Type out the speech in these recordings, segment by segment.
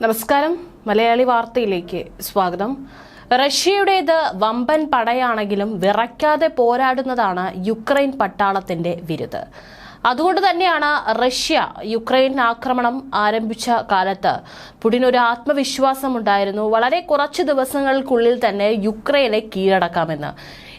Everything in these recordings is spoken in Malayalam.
നമസ്കാരം. മലയാളി വാർത്തയിലേക്ക് സ്വാഗതം. റഷ്യയുടേത് വമ്പൻ പടയാണെങ്കിലും വിറയ്ക്കാതെ പോരാടുന്നതാണ് യുക്രൈൻ പട്ടാളത്തിന്റെ വിരുത്. അതുകൊണ്ട് തന്നെയാണ് റഷ്യ യുക്രൈൻ ആക്രമണം ആരംഭിച്ച കാലത്ത് പുടിൻ ഒരു ആത്മവിശ്വാസം ഉണ്ടായിരുന്നു വളരെ കുറച്ച് ദിവസങ്ങൾക്കുള്ളിൽ തന്നെ യുക്രൈനെ കീഴടക്കാമെന്ന്.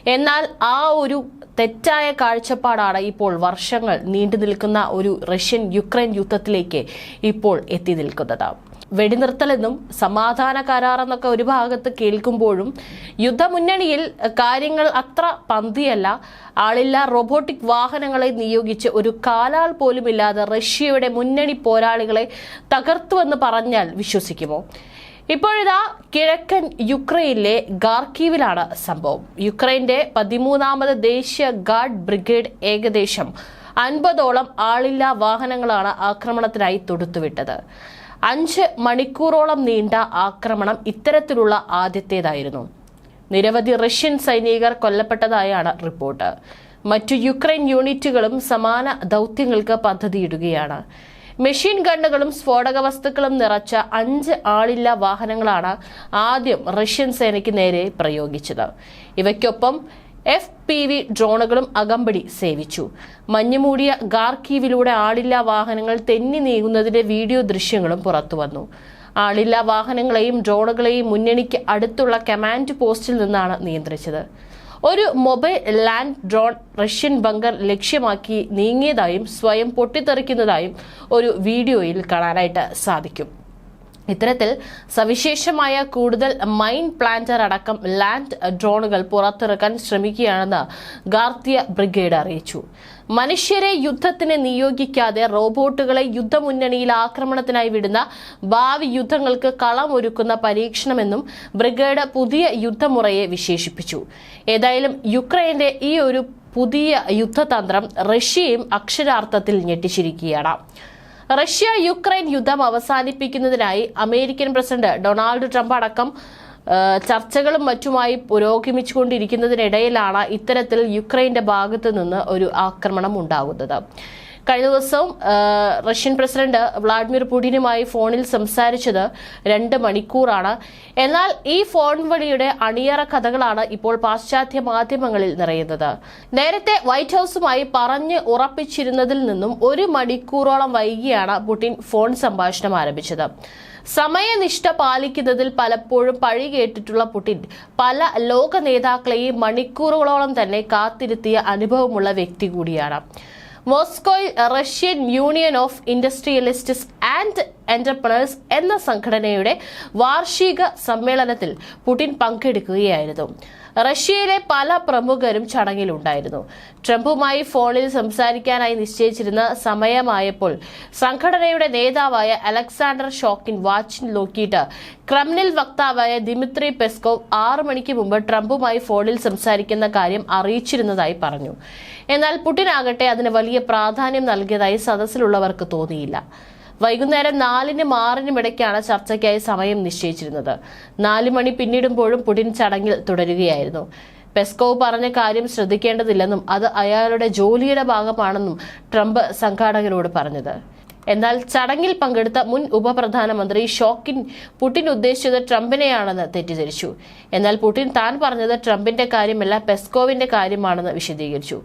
എന്നാൽ ആ ഒരു തെറ്റായ കാഴ്ചപ്പാടാണ് ഇപ്പോൾ വർഷങ്ങൾ നീണ്ടു നിൽക്കുന്ന ഒരു റഷ്യൻ യുക്രൈൻ യുദ്ധത്തിലേക്ക് ഇപ്പോൾ എത്തി നിൽക്കുന്നത്. വെടിനിർത്തലെന്നും സമാധാന കരാറെന്നൊക്കെ ഒരു ഭാഗത്ത് കേൾക്കുമ്പോഴും യുദ്ധമുന്നണിയിൽ കാര്യങ്ങൾ അത്ര പന്തിയല്ല. ആളില്ല റോബോട്ടിക് വാഹനങ്ങളെ നിയോഗിച്ച് ഒരു കാലാൾ പോലുമില്ലാതെ റഷ്യയുടെ മുന്നണി പോരാളികളെ തകർത്തുവെന്ന് പറഞ്ഞാൽ വിശ്വസിക്കുമോ? ഇപ്പോഴിതാ കിഴക്കൻ യുക്രൈനിലെ ഗാർക്കീവിലാണ് സംഭവം. യുക്രൈന്റെ പതിമൂന്നാമത് ദേശീയ ഗാർഡ് ബ്രിഗേഡ് ഏകദേശം അൻപതോളം ആളില്ലാ വാഹനങ്ങളാണ് ആക്രമണത്തിനായി തൊടുത്തുവിട്ടത്. അഞ്ച് മണിക്കൂറോളം നീണ്ട ആക്രമണം ഇത്തരത്തിലുള്ള ആദ്യത്തേതായിരുന്നു. നിരവധി റഷ്യൻ സൈനികർ കൊല്ലപ്പെട്ടതായാണ് റിപ്പോർട്ട്. മറ്റു യുക്രൈൻ യൂണിറ്റുകളും സമാന ദൗത്യങ്ങൾക്ക് പദ്ധതിയിടുകയാണ്. മെഷീൻ ഗണ്ണുകളും സ്ഫോടക വസ്തുക്കളും നിറച്ച അഞ്ച് ആളില്ല വാഹനങ്ങളാണ് ആദ്യം റഷ്യൻ സേനയ്ക്ക് നേരെ പ്രയോഗിച്ചത്. ഇവയ്ക്കൊപ്പം എഫ് പി വി ഡ്രോണുകളും അകമ്പടി സേവിച്ചു. മഞ്ഞുമൂടിയ ഗാർക്കീവിലൂടെ ആളില്ലാ വാഹനങ്ങൾ തെന്നി നീങ്ങുന്നതിന്റെ വീഡിയോ ദൃശ്യങ്ങളും പുറത്തുവന്നു. ആളില്ലാ വാഹനങ്ങളെയും ഡ്രോണുകളെയും മുന്നണിക്ക് അടുത്തുള്ള കമാൻഡ് പോസ്റ്റിൽ നിന്നാണ് നിയന്ത്രിച്ചത്. ഒരു mobile land drone Russian bunker ലക്ഷ്യമാക്കി നീങ്ങിയതായും സ്വയം പൊട്ടിത്തെറിക്കുന്നതായും ഒരു വീഡിയോയിൽ കാണാനായിട്ട് സാധിക്കും. ഇത്തരത്തിൽ സവിശേഷമായ കൂടുതൽ മൈൻ പ്ലാന്റർ അടക്കം ലാൻഡ് ഡ്രോണുകൾ പുറത്തിറക്കാൻ ശ്രമിക്കുകയാണെന്ന് ഗാർത്തിയ ബ്രിഗേഡ് അറിയിച്ചു. മനുഷ്യരെ യുദ്ധത്തിന് നിയോഗിക്കാതെ റോബോട്ടുകളെ യുദ്ധമുന്നണിയിൽ ആക്രമണത്തിനായി വിടുന്ന ഭാവി യുദ്ധങ്ങൾക്ക് കളമൊരുക്കുന്ന പരീക്ഷണമെന്നും ബ്രിഗേഡ് പുതിയ യുദ്ധമുറയെ വിശേഷിപ്പിച്ചു. ഏതായാലും യുക്രൈന്റെ ഈ ഒരു പുതിയ യുദ്ധതന്ത്രം റഷ്യയും അക്ഷരാർത്ഥത്തിൽ ഞെട്ടിച്ചിരിക്കുകയാണ്. റഷ്യ യുക്രൈൻ യുദ്ധം അവസാനിപ്പിക്കുന്നതിനായി അമേരിക്കൻ പ്രസിഡന്റ് ഡൊണാൾഡ് ട്രംപ് അടക്കം ചർച്ചകളും മറ്റുമായി പുരോഗമിച്ചുകൊണ്ടിരിക്കുന്നതിനിടയിലാണ് ഇത്തരത്തിൽ യുക്രൈന്റെ ഭാഗത്തു നിന്ന് ഒരു ആക്രമണം ഉണ്ടാകുന്നത്. കഴിഞ്ഞ ദിവസം റഷ്യൻ പ്രസിഡന്റ് വ്ളാഡിമിർ പുടിനുമായി ഫോണിൽ സംസാരിച്ചത് രണ്ട് മണിക്കൂറാണ്. എന്നാൽ ഈ ഫോൺ വഴിയുടെ അണിയറ കഥകളാണ് ഇപ്പോൾ പാശ്ചാത്യ മാധ്യമങ്ങളിൽ നിറയുന്നത്. നേരത്തെ വൈറ്റ് ഹൌസുമായി പറഞ്ഞ് ഉറപ്പിച്ചിരുന്നതിൽ നിന്നും ഒരു മണിക്കൂറോളം വൈകിയാണ് പുടിൻ ഫോൺ സംഭാഷണം ആരംഭിച്ചത്. സമയനിഷ്ഠ പാലിക്കുന്നതിൽ പലപ്പോഴും പഴി കേട്ടിട്ടുള്ള പുടിൻ പല ലോക നേതാക്കളെയും മണിക്കൂറുകളോളം തന്നെ കാത്തിരുത്തിയ അനുഭവമുള്ള വ്യക്തി കൂടിയാണ്. മോസ്കോയിൽ Russian union of industrialists and entrepreneurs എന്ന സംഘടനയുടെ വാർഷിക സമ്മേളനത്തിൽ പുടിൻ പങ്കെടുക്കുകയായിരുന്നു. റഷ്യയിലെ പല പ്രമുഖരും ചടങ്ങിലുണ്ടായിരുന്നു. ട്രംപുമായി ഫോണിൽ സംസാരിക്കാനായി നിശ്ചയിച്ചിരുന്ന സമയമായപ്പോൾ സംഘടനയുടെ നേതാവായ അലക്സാണ്ടർ ഷോക്കിൻ വാച്ചിൻ നോക്കിയിട്ട് ക്രെംലിൻ വക്താവായ ദിമിത്രി പെസ്കോവ് ആറു മണിക്ക് മുമ്പ് ട്രംപുമായി ഫോണിൽ സംസാരിക്കുന്ന കാര്യം അറിയിച്ചിരുന്നതായി പറഞ്ഞു. എന്നാൽ പുടിനാകട്ടെ അതിന് വലിയ പ്രാധാന്യം നൽകിയതായി സദസ്സിലുള്ളവർക്ക് തോന്നിയില്ല. വൈകുന്നേരം നാലിനും ആറിനും ഇടയ്ക്കാണ് ചർച്ചയ്ക്കായി സമയം നിശ്ചയിച്ചിരുന്നത്. നാല് മണി പിന്നിടുമ്പോഴും പുടിൻ ചടങ്ങിൽ തുടരുകയായിരുന്നു. പെസ്കോവ് പറഞ്ഞ കാര്യം ശ്രദ്ധിക്കേണ്ടതില്ലെന്നും അത് അയാളുടെ ജോലിയുടെ ഭാഗമാണെന്നും ട്രംപ് സംഘാടകരോട് പറഞ്ഞത്. എന്നാൽ ചടങ്ങിൽ പങ്കെടുത്ത മുൻ ഉപപ്രധാനമന്ത്രി ഷോക്കിൻ പുടിൻ ഉദ്ദേശിച്ചത് ട്രംപിനെയാണെന്ന് തെറ്റിദ്ധരിച്ചു. എന്നാൽ പുടിൻ താൻ പറഞ്ഞത് ട്രംപിന്റെ കാര്യമല്ല പെസ്കോവിന്റെ കാര്യമാണെന്ന് വിശദീകരിച്ചു.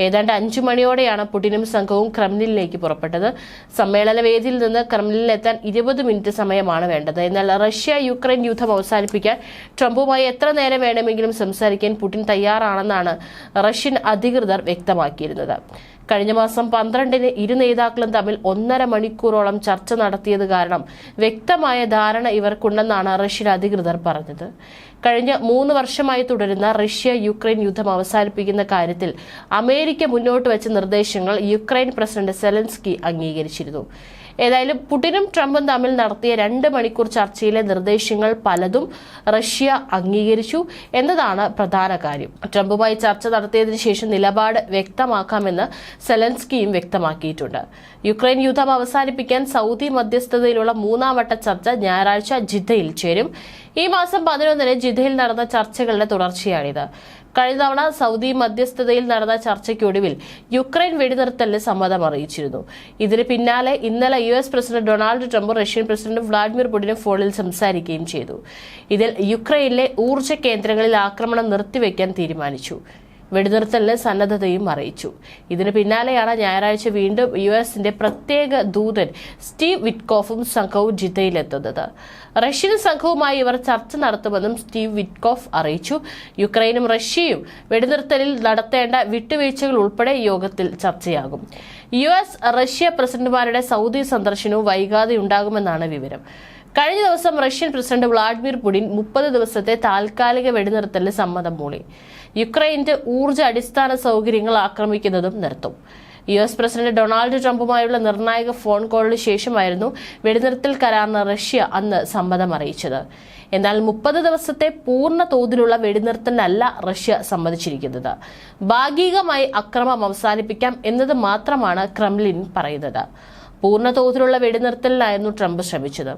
ഏതാണ്ട് അഞ്ചു മണിയോടെയാണ് പുടിനും സംഘവും ക്രെംലിനിലേക്ക് പുറപ്പെട്ടത്. സമ്മേളന വേദിയിൽ നിന്ന് ക്രെംലിനിലെത്താൻ ഇരുപത് മിനിറ്റ് സമയമാണ് വേണ്ടത്. എന്നാൽ റഷ്യ യുക്രൈൻ യുദ്ധം അവസാനിപ്പിക്കാൻ ട്രംപുമായി എത്ര നേരം വേണമെങ്കിലും സംസാരിക്കാൻ പുടിൻ തയ്യാറാണെന്നാണ് റഷ്യൻ അധികൃതർ വ്യക്തമാക്കിയിരുന്നത്. കഴിഞ്ഞ മാസം പന്ത്രണ്ടിന് ഇരു നേതാക്കളും തമ്മിൽ ഒന്നര മണിക്കൂറോളം ചർച്ച നടത്തിയത് കാരണം വ്യക്തമായ ധാരണ ഇവർക്കുണ്ടെന്നാണ് റഷ്യൻ അധികൃതർ പറഞ്ഞത്. കഴിഞ്ഞ മൂന്ന് വർഷമായി തുടരുന്ന റഷ്യ യുക്രൈൻ യുദ്ധം അവസാനിപ്പിക്കുന്ന കാര്യത്തിൽ അമേരിക്ക മുന്നോട്ട് വെച്ച നിർദ്ദേശങ്ങൾ യുക്രൈൻ പ്രസിഡന്റ് സെലൻസ്കി അംഗീകരിച്ചിരുന്നു. ഏതായാലും പുടിനും ട്രംപും തമ്മിൽ നടത്തിയ രണ്ട് മണിക്കൂർ ചർച്ചയിലെ നിർദ്ദേശങ്ങൾ പലതും റഷ്യ അംഗീകരിച്ചു എന്നതാണ് പ്രധാന കാര്യം. ട്രംപുമായി ചർച്ച നടത്തിയതിനു ശേഷം നിലപാട് വ്യക്തമാക്കാമെന്ന് സെലൻസ്കിയും വ്യക്തമാക്കിയിട്ടുണ്ട്. യുക്രൈൻ യുദ്ധം അവസാനിപ്പിക്കാൻ സൗദി മധ്യസ്ഥതയിലുള്ള മൂന്നാം വട്ട ചർച്ച ഞായറാഴ്ച ജിദ്ദയിൽ ചേരും. ഈ മാസം പതിനൊന്നിന് ജിദ്ദയിൽ നടന്ന ചർച്ചകളുടെ തുടർച്ചയാണിത്. കഴിഞ്ഞ തവണ സൗദി മധ്യസ്ഥതയിൽ നടന്ന ചർച്ചയ്ക്കൊടുവിൽ യുക്രൈൻ വെടിനിർത്തലിന് സമ്മതം അറിയിച്ചിരുന്നു. ഇതിന് പിന്നാലെ ഇന്നലെ U S president Donald Trump Russian president Vladimir പുടിനും ഫോണിൽ സംസാരിക്കുകയും ചെയ്തു. ഇതിൽ യുക്രൈനിലെ ഊർജ കേന്ദ്രങ്ങളിൽ ആക്രമണം നിർത്തിവെക്കാൻ തീരുമാനിച്ചു. വെടിനിർത്തലിന് സന്നദ്ധതയും അറിയിച്ചു. ഇതിന് പിന്നാലെയാണ് ഞായറാഴ്ച വീണ്ടും യു എസിന്റെ പ്രത്യേക ദൂതൻ സ്റ്റീവ് വിറ്റ്കോഫും സംഘവും ജിദ്ദയിലെത്തുന്നത്. റഷ്യൻ സംഘവുമായി ഇവർ ചർച്ച നടത്തുമെന്നും സ്റ്റീവ് വിറ്റ്കോഫ് അറിയിച്ചു. യുക്രൈനും റഷ്യയും വെടിനിർത്തലിൽ നടത്തേണ്ട വിട്ടുവീഴ്ചകൾ ഉൾപ്പെടെ യോഗത്തിൽ ചർച്ചയാകും. യു എസ് റഷ്യ പ്രസിഡന്റുമാരുടെ സൗദി സന്ദർശനവും വൈകാതെ ഉണ്ടാകുമെന്നാണ് വിവരം. കഴിഞ്ഞ ദിവസം റഷ്യൻ പ്രസിഡന്റ് വ്ളാഡിമിർ പുടിൻ മുപ്പത് ദിവസത്തെ താൽക്കാലിക വെടിനിർത്തലിന് സമ്മതം മൂളി. യുക്രൈന്റെ ഊർജ അടിസ്ഥാന സൗകര്യങ്ങൾ ആക്രമിക്കുന്നതും നിർത്തും. യു എസ് പ്രസിഡന്റ് ഡൊണാൾഡ് ട്രംപുമായുള്ള നിർണായക ഫോൺ കോളിന് ശേഷമായിരുന്നു വെടിനിർത്തൽ കരാറിന് റഷ്യ അന്ന് സമ്മതം അറിയിച്ചത്. എന്നാൽ മുപ്പത് ദിവസത്തെ പൂർണ തോതിലുള്ള വെടിനിർത്തലിനല്ല റഷ്യ സമ്മതിച്ചിരിക്കുന്നത്. ഭാഗികമായി അക്രമം അവസാനിപ്പിക്കാം എന്നത് മാത്രമാണ് ക്രെംലിൻ പറയുന്നത്. പൂർണ തോതിലുള്ള വെടിനിർത്തലിനായിരുന്നു ട്രംപ് ശ്രമിച്ചത്.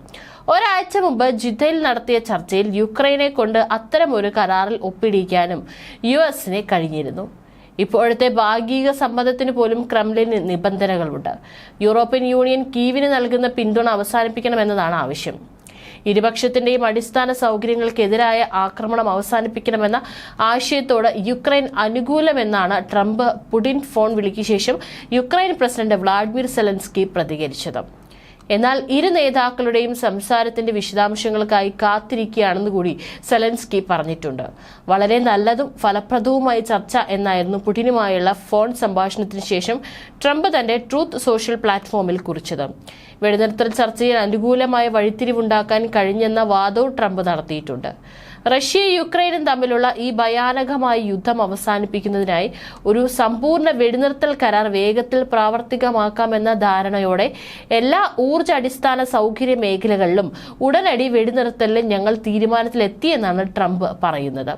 ഒരാഴ്ച മുമ്പ് ജിദ്ദയിൽ നടത്തിയ ചർച്ചയിൽ യുക്രൈനെ കൊണ്ട് അത്തരമൊരു കരാറിൽ ഒപ്പിടിക്കാനും യു എസിനെ കഴിഞ്ഞിരുന്നു. ഇപ്പോഴത്തെ ഭാഗിക സമ്മതത്തിന് പോലും ക്രംലിന് നിബന്ധനകളുണ്ട്. യൂറോപ്യൻ യൂണിയൻ കീവിന് നൽകുന്ന പിന്തുണ അവസാനിപ്പിക്കണമെന്നതാണ് ആവശ്യം. ഇരുപക്ഷത്തിന്റെയും അടിസ്ഥാന സൗകര്യങ്ങൾക്കെതിരായ ആക്രമണം അവസാനിപ്പിക്കണമെന്ന ആശയത്തോട് യുക്രൈൻ അനുകൂലമെന്നാണ് ട്രംപ് പുടിൻ ഫോൺ വിളിക്ക് ശേഷം യുക്രൈൻ പ്രസിഡന്റ് വ്ളാഡിമിർ സെലൻസ്കി പ്രതികരിച്ചത്. എന്നാൽ ഇരു നേതാക്കളുടെയും സംസാരത്തിന്റെ വിശദാംശങ്ങൾക്കായി കാത്തിരിക്കുകയാണെന്ന് കൂടി സെലൻസ്കി പറഞ്ഞിട്ടുണ്ട്. വളരെ നല്ലതും ഫലപ്രദവുമായ ചർച്ച എന്നായിരുന്നു പുടിനുമായുള്ള ഫോൺ സംഭാഷണത്തിന് ശേഷം ട്രംപ് തന്റെ ട്രൂത്ത് സോഷ്യൽ പ്ലാറ്റ്ഫോമിൽ കുറിച്ചത്. വെടിനിർത്തൽ ചർച്ചയിൽ അനുകൂലമായ വഴിത്തിരിവുണ്ടാക്കാൻ കഴിഞ്ഞെന്ന വാദവും ട്രംപ് നടത്തിയിട്ടുണ്ട്. റഷ്യയും യുക്രൈനും തമ്മിലുള്ള ഈ ഭയാനകമായ യുദ്ധം അവസാനിപ്പിക്കുന്നതിനായി ഒരു സമ്പൂർണ വെടിനിർത്തൽ കരാർ വേഗത്തിൽ പ്രാവർത്തികമാക്കാമെന്ന ധാരണയോടെ എല്ലാ ഊർജ അടിസ്ഥാന സൗകര്യ മേഖലകളിലും ഉടനടി വെടിനിർത്തലിൽ ഞങ്ങൾ തീരുമാനത്തിലെത്തിയെന്നാണ് ട്രംപ് പറയുന്നത്.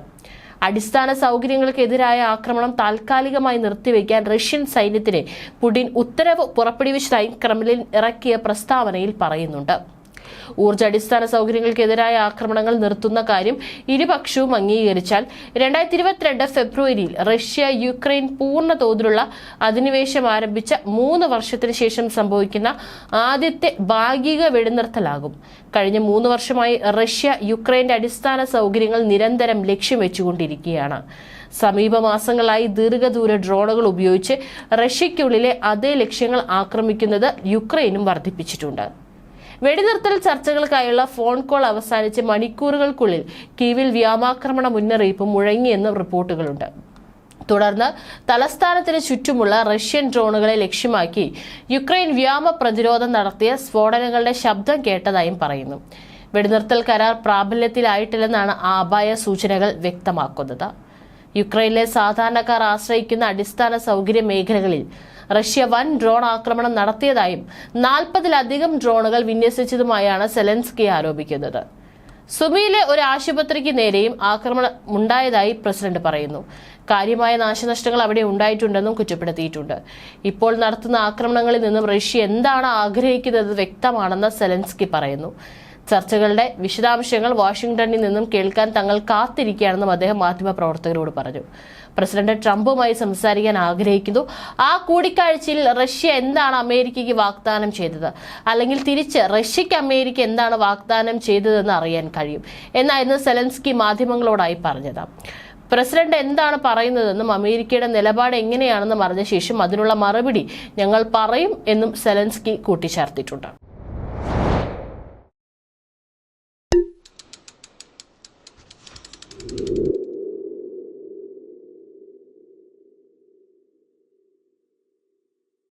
അടിസ്ഥാന സൗകര്യങ്ങൾക്കെതിരായ ആക്രമണം താൽക്കാലികമായി നിർത്തിവെക്കാൻ റഷ്യൻ സൈന്യത്തിന് പുടിൻ ഉത്തരവ് പുറപ്പെടുവിച്ചതായി ക്രെംലിൻ ഇറക്കിയ പ്രസ്താവനയിൽ പറയുന്നുണ്ട്. ഊർജ അടിസ്ഥാന സൗകര്യങ്ങൾക്കെതിരായ ആക്രമണങ്ങൾ നിർത്തുന്ന കാര്യം ഇരുപക്ഷവും അംഗീകരിച്ചാൽ രണ്ടായിരത്തി ഇരുപത്തിരണ്ട് ഫെബ്രുവരിയിൽ റഷ്യ യുക്രൈൻ പൂർണ തോതിലുള്ള അധിനിവേശം ആരംഭിച്ച മൂന്ന് വർഷത്തിന് ശേഷം സംഭവിക്കുന്ന ആദ്യത്തെ ഭാഗിക വെടിനിർത്തലാകും. കഴിഞ്ഞ മൂന്ന് വർഷമായി റഷ്യ യുക്രൈന്റെ അടിസ്ഥാന സൗകര്യങ്ങൾ നിരന്തരം ലക്ഷ്യം വെച്ചുകൊണ്ടിരിക്കുകയാണ്. സമീപ മാസങ്ങളായി ദീർഘദൂര ഡ്രോണുകൾ ഉപയോഗിച്ച് റഷ്യയ്ക്കുള്ളിലെ അതേ ലക്ഷ്യങ്ങൾ ആക്രമിക്കുന്നത് യുക്രൈനും വർദ്ധിപ്പിച്ചിട്ടുണ്ട്. വെടിനിർത്തൽ ചർച്ചകൾക്കായുള്ള ഫോൺ കോൾ അവസാനിച്ച് മണിക്കൂറുകൾക്കുള്ളിൽ കീവിൽ വ്യോമാക്രമണ മുന്നറിയിപ്പ് മുഴങ്ങിയെന്ന് റിപ്പോർട്ടുകളുണ്ട്. തുടർന്ന് തലസ്ഥാനത്തിന് ചുറ്റുമുള്ള റഷ്യൻ ഡ്രോണുകളെ ലക്ഷ്യമാക്കി യുക്രൈൻ വ്യോമ പ്രതിരോധം നടത്തിയ സ്ഫോടനങ്ങളുടെ ശബ്ദം കേട്ടതായും പറയുന്നു. വെടിനിർത്തൽ കരാർ പ്രാബല്യത്തിലായിട്ടില്ലെന്നാണ് ആപായ സൂചനകൾ വ്യക്തമാക്കുന്നത്. യുക്രൈനിലെ സാധാരണക്കാർ ആശ്രയിക്കുന്ന അടിസ്ഥാന സൗകര്യ മേഖലകളിൽ റഷ്യ വൻ ഡ്രോൺ ആക്രമണം നടത്തിയതായും നാൽപ്പതിലധികം ഡ്രോണുകൾ വിന്യസിച്ചതുമായാണ് സെലൻസ്കി ആരോപിക്കുന്നത്. സുമിയിലെ ഒരു ആശുപത്രിക്ക് നേരെയും ആക്രമണം ഉണ്ടായതായി പ്രസിഡന്റ് പറയുന്നു. കാര്യമായ നാശനഷ്ടങ്ങൾ അവിടെ ഉണ്ടായിട്ടുണ്ടെന്നും കുറ്റപ്പെടുത്തിയിട്ടുണ്ട്. ഇപ്പോൾ നടത്തുന്ന ആക്രമണങ്ങളിൽ നിന്നും റഷ്യ എന്താണ് ആഗ്രഹിക്കുന്നത് വ്യക്തമാണെന്ന് സെലൻസ്കി പറയുന്നു. ചർച്ചകളുടെ വിശദാംശങ്ങൾ വാഷിംഗ്ടണിൽ നിന്നും കേൾക്കാൻ തങ്ങൾ കാത്തിരിക്കുകയാണെന്നും അദ്ദേഹം മാധ്യമപ്രവർത്തകരോട് പറഞ്ഞു. പ്രസിഡന്റ് ട്രംപുമായി സംസാരിക്കാൻ ആഗ്രഹിക്കുന്നു. ആ കൂടിക്കാഴ്ചയിൽ റഷ്യ എന്താണ് അമേരിക്കയ്ക്ക് വാഗ്ദാനം ചെയ്തത്? അല്ലെങ്കിൽ തിരിച്ച് റഷ്യയ്ക്ക് അമേരിക്ക എന്താണ് വാഗ്ദാനം ചെയ്തതെന്ന് അറിയാൻ കഴിയും? എന്നായിരുന്നു സെലൻസ്കി മാധ്യമങ്ങളോടായി പറഞ്ഞത്. പ്രസിഡന്റ് എന്താണ് പറയുന്നതെന്നും അമേരിക്കയുടെ നിലപാട് എങ്ങനെയാണെന്നും അറിഞ്ഞ ശേഷം അതിനുള്ള മറുപടി ഞങ്ങൾ പറയും എന്നും സെലൻസ്കി കൂട്ടിച്ചേർത്തിട്ടുണ്ട്.